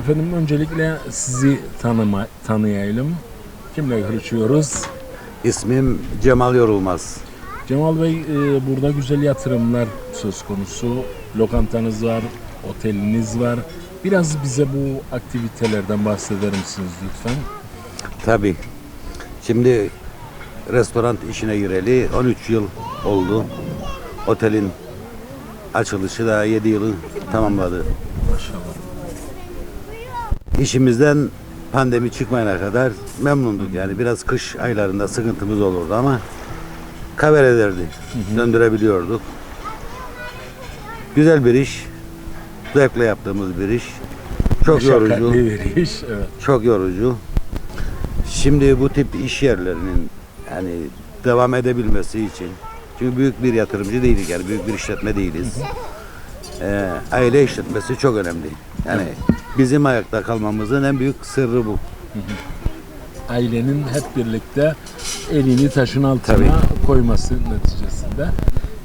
Efendim öncelikle sizi tanıma, tanıyalım. Kimle görüşüyoruz? İsmim Cemal Yorulmaz. Cemal Bey e, burada güzel yatırımlar söz konusu. Lokantanız var, oteliniz var. Biraz bize bu aktivitelerden bahseder misiniz lütfen? Tabii. Şimdi restoran işine gireli 13 yıl oldu. Otelin açılışı da 7 yılı tamamladı. Maşallah. İşimizden pandemi çıkmayana kadar memnunduk. Yani biraz kış aylarında sıkıntımız olurdu ama kaver ederdi. Döndürebiliyorduk. Güzel bir iş. Zevkle yaptığımız bir iş. Çok yorucu. Bir iş. Evet. Çok yorucu. Şimdi bu tip iş yerlerinin yani devam edebilmesi için çünkü büyük bir yatırımcı değiliz yani büyük bir işletme değiliz. Ee, aile işletmesi çok önemli. Yani bizim ayakta kalmamızın en büyük sırrı bu. Ailenin hep birlikte elini taşın altına Tabii. koyması neticesinde.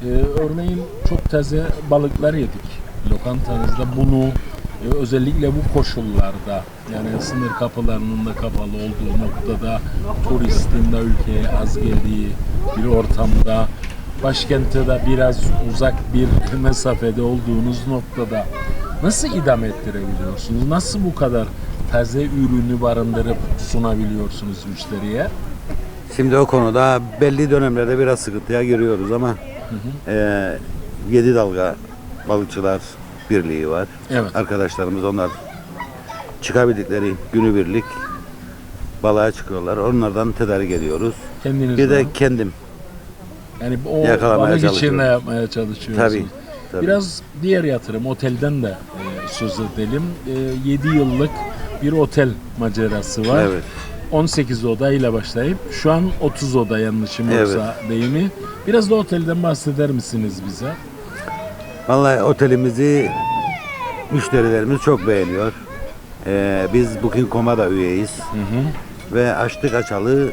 Ee, örneğin çok taze balıklar yedik. Lokantanızda bunu e, özellikle bu koşullarda yani sınır kapılarının da kapalı olduğu noktada turistin de ülkeye az geldiği bir ortamda başkente de biraz uzak bir mesafede olduğunuz noktada nasıl idame ettirebiliyorsunuz? Nasıl bu kadar taze ürünü barındırıp sunabiliyorsunuz müşteriye? Şimdi o konuda belli dönemlerde biraz sıkıntıya giriyoruz ama eee, yedi dalga balıkçılar birliği var. Evet. Arkadaşlarımız onlar çıkabildikleri günübirlik balığa çıkıyorlar. Onlardan tedarik ediyoruz. Kendiniz Bir de mi? kendim. yani o balık için de yapmaya çalışıyorsunuz. Tabii. Tabii. Biraz diğer yatırım otelden de e, söz edelim. E, 7 yıllık bir otel macerası var. Evet. 18 odayla başlayıp şu an 30 oda yanlışım Evet. yoksa değil mi? Biraz da otelden bahseder misiniz bize? Vallahi otelimizi müşterilerimiz çok beğeniyor. Ee, biz Booking.com'a da üyeyiz. Ve açtık açalı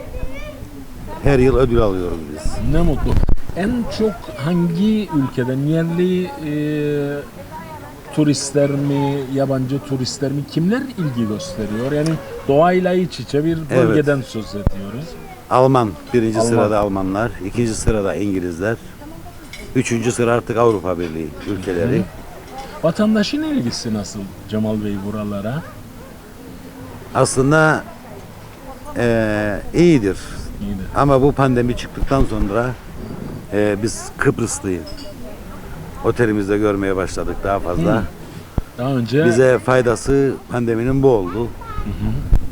her yıl ödül alıyoruz biz. Ne mutlu. En çok hangi ülkeden yerli e, turistler mi, yabancı turistler mi kimler ilgi gösteriyor? Yani doğayla iç içe bir Evet. bölgeden söz ediyoruz. Alman birinci Alman. sırada Almanlar, ikinci sırada İngilizler, üçüncü sıra artık Avrupa Birliği ülkeleri. Vatandaşın ilgisi nasıl Cemal Bey buralara? Aslında eee, iyidir. İyidir. Ama bu pandemi çıktıktan sonra eee, biz Kıbrıslıyı otelimizde görmeye başladık daha fazla. Daha önce Bize faydası pandeminin bu oldu.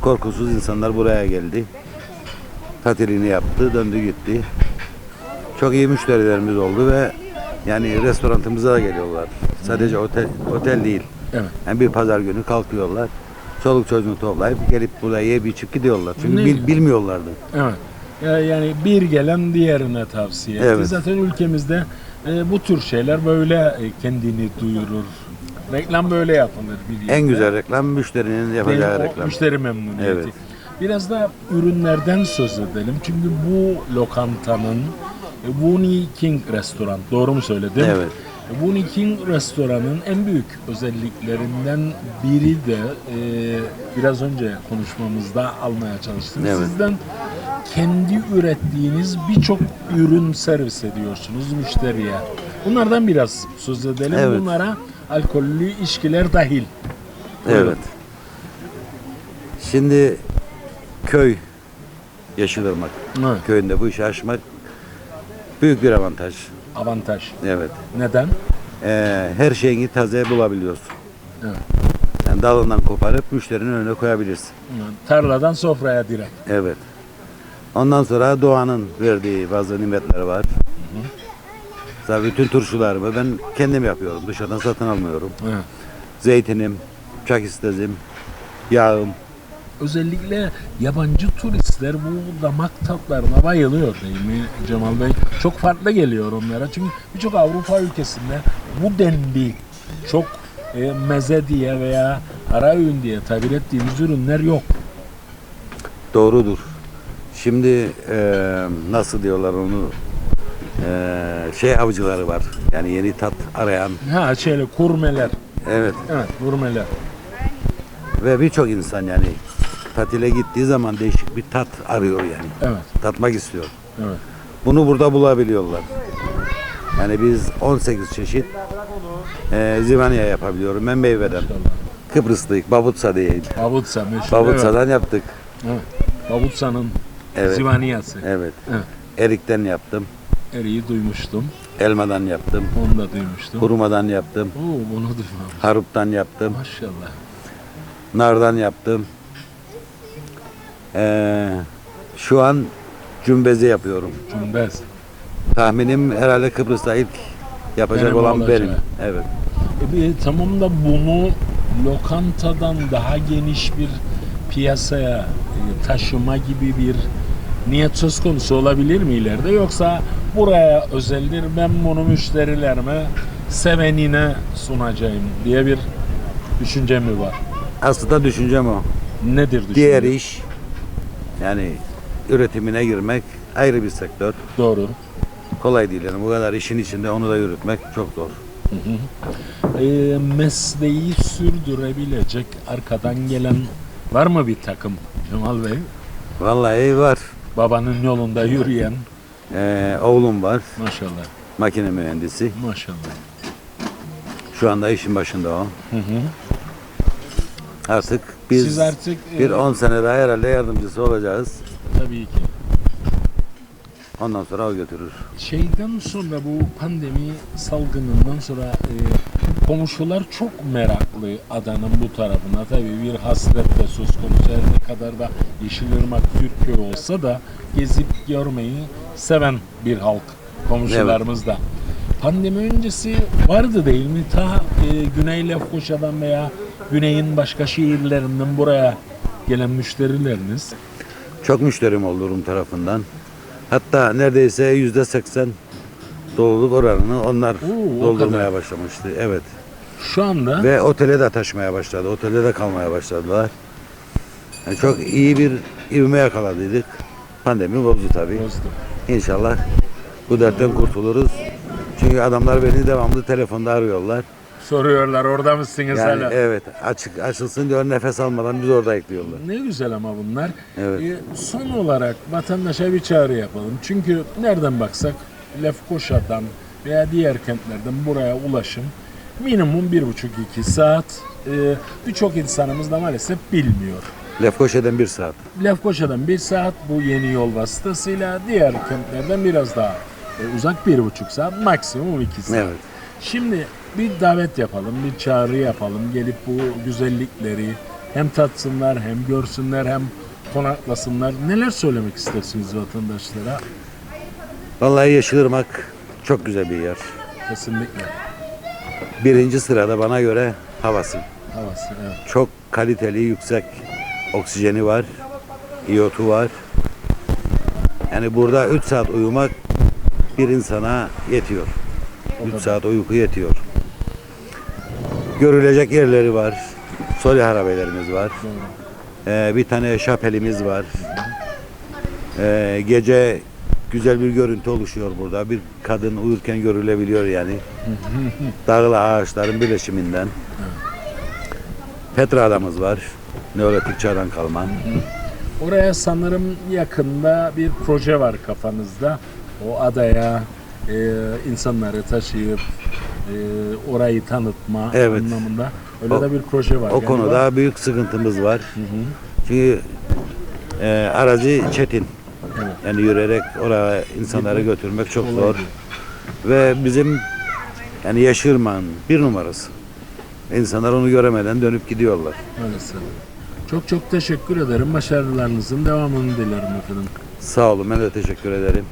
Korkusuz insanlar buraya geldi. Tatilini yaptı, döndü gitti. Çok iyi müşterilerimiz oldu ve yani restoranımıza da geliyorlar. Sadece otel otel değil. evet. Yani bir pazar günü kalkıyorlar. Çoluk çocuğunu toplayıp gelip buraya yiyip içip gidiyorlar. Çünkü Ne bil- bilmiyorlardı. Evet. Ya- Yani bir gelen diğerine tavsiye etti. Evet. Zaten ülkemizde e, bu tür şeyler böyle e, kendini duyurur. Reklam böyle yapılır biliyorsun. En güzel reklam müşterinin yapacağı reklam. Müşteri memnuniyeti. Evet. Biraz da ürünlerden söz edelim. Çünkü bu lokantanın e, Wuni King restoran. Doğru mu söyledim? Evet. Wuni King restoranın en büyük özelliklerinden biri de e, biraz önce konuşmamızda almaya çalıştım. Evet. Sizden kendi ürettiğiniz birçok ürün servis ediyorsunuz müşteriye. Bunlardan biraz söz edelim. Evet. Bunlara alkollü içkiler dahil. Buyurun. Evet. Şimdi köy Yeşilırmak Evet. köyünde bu işi açmak büyük bir avantaj. Avantaj. Evet. Neden? Ee, her şeyini taze bulabiliyorsun. Evet. Yani dalından koparıp müşterinin önüne koyabilirsin. Tarladan sofraya direkt. Evet. Ondan sonra doğanın verdiği bazı nimetler var. Mesela bütün turşularımı ben kendim yapıyorum. Dışarıdan satın almıyorum. Evet. Zeytinim, çak istezim, yağım. Özellikle yabancı turistler bu damak tatlarına bayılıyor değil mi Cemal Bey? Çok farklı geliyor onlara. Çünkü birçok Avrupa ülkesinde bu denli çok e, meze diye veya ara öğün diye tabir ettiğimiz ürünler yok. Doğrudur. Şimdi eee, nasıl diyorlar onu eee, şey avcıları var. Yani yeni tat arayan. Ha şöyle kurmeler. Evet. Evet kurmeler. Ve birçok insan yani tatile gittiği zaman değişik bir tat arıyor yani. Evet, Tatmak istiyor. evet. Bunu burada bulabiliyorlar. Yani biz 18 çeşit e, zivaniye yapabiliyorum. Ben meyveden. Kıbrıslıyık, Babutsa diyeyim. Babutsa meşhur. Babutsa'dan yaptık. Evet. evet. Babutsa'nın Evet. zivaniyası. Evet. Evet. Erikten yaptım. Eriği duymuştum. Elmadan yaptım. Onu da duymuştum. Kurumadan yaptım. Oo, bunu duymamış. Haruptan yaptım. Maşallah. Nardan yaptım. Ee, şu an cümbezi yapıyorum. Cümbez. Tahminim herhalde Kıbrıs'ta ilk yapacak Benim olan olacak. benim. Evet. E tamam da bunu lokantadan daha geniş bir piyasaya e, taşıma gibi bir niyet söz konusu olabilir mi ileride yoksa buraya özeldir ben bunu müşterilerime sevenine sunacağım diye bir düşünce mi var? Aslında düşüncem o. Nedir düşünce? Diğer iş yani üretimine girmek ayrı bir sektör. Doğru. Kolay değil yani bu kadar işin içinde onu da yürütmek çok zor. E, mesleği sürdürebilecek arkadan gelen var mı bir takım Cemal Bey? Vallahi var. Babanın yolunda yürüyen Ee, oğlum var. maşallah. Makine mühendisi. Maşallah. Şu anda işin başında o. Hı hı. Artık biz Siz artık e, bir 10 sene daha herhalde yardımcısı olacağız. tabii ki Ondan sonra o götürür. şeyden sonra bu pandemi salgınından sonra e, komşular çok meraklı adanın bu tarafına. Tabii bir hasret de söz konusu. Her ne kadar da Yeşilırmak Türkiye olsa da gezip görmeyi seven bir halk komşularımız da. Pandemi öncesi vardı değil mi? Ta e, Güney Lefkoşa'dan veya Güney'in başka şehirlerinden buraya gelen müşterileriniz. Çok müşterim oldu Rum tarafından. Hatta neredeyse yüzde seksen doluluk oranını onlar Oo, o doldurmaya kadar. başlamıştı. Evet. Şu anda Ve otele de taşmaya başladı. Otelde de kalmaya başladılar. Yani çok iyi bir ivme yakaladıydık. Pandemi bozdu tabii. bozdu. İnşallah bu dertten kurtuluruz. Çünkü adamlar beni devamlı telefonda arıyorlar. Soruyorlar orada mısınız Yani hala? evet açık açılsın diyor nefes almadan biz orada ekliyorlar. Ne güzel ama bunlar. Evet. Ee, son olarak vatandaşa bir çağrı yapalım. Çünkü nereden baksak Lefkoşa'dan veya diğer kentlerden buraya ulaşım minimum bir buçuk iki saat. Ee, Birçok insanımız da maalesef bilmiyor. Lefkoşa'dan bir saat. Lefkoşa'dan bir saat bu yeni yol vasıtasıyla diğer kentlerden biraz daha e, uzak bir buçuk saat maksimum iki saat. Evet. Şimdi bir davet yapalım, bir çağrı yapalım. Gelip bu güzellikleri hem tatsınlar, hem görsünler, hem konaklasınlar. Neler söylemek istersiniz vatandaşlara? Vallahi Yeşilırmak çok güzel bir yer. Kesinlikle. Birinci sırada bana göre havası. Havası, evet. Çok kaliteli, yüksek oksijeni var. iyotu var. Yani burada 3 saat uyumak bir insana yetiyor. O 3 kadar. saat uyku yetiyor. Görülecek yerleri var. Soli harabelerimiz var. Ee, bir tane şapelimiz var. Ee, gece güzel bir görüntü oluşuyor burada. Bir kadın uyurken görülebiliyor yani. Dağlı ağaçların birleşiminden. Petra adamız var. Neolitik çağdan kalma. Oraya sanırım yakında bir proje var kafanızda. O adaya e, insanları taşıyıp e, orayı tanıtma Evet. anlamında. Öyle O- de bir proje var. O galiba. konuda büyük sıkıntımız var. Hı hı. Çünkü e, arazi çetin. Evet. Yani yürüyerek oraya insanları götürmek çok zor. Ve bizim yani Yaşırman bir numarası. İnsanlar onu göremeden dönüp gidiyorlar. Maalesef. Çok çok teşekkür ederim. Başarılarınızın devamını dilerim efendim. Sağ olun ben de teşekkür ederim.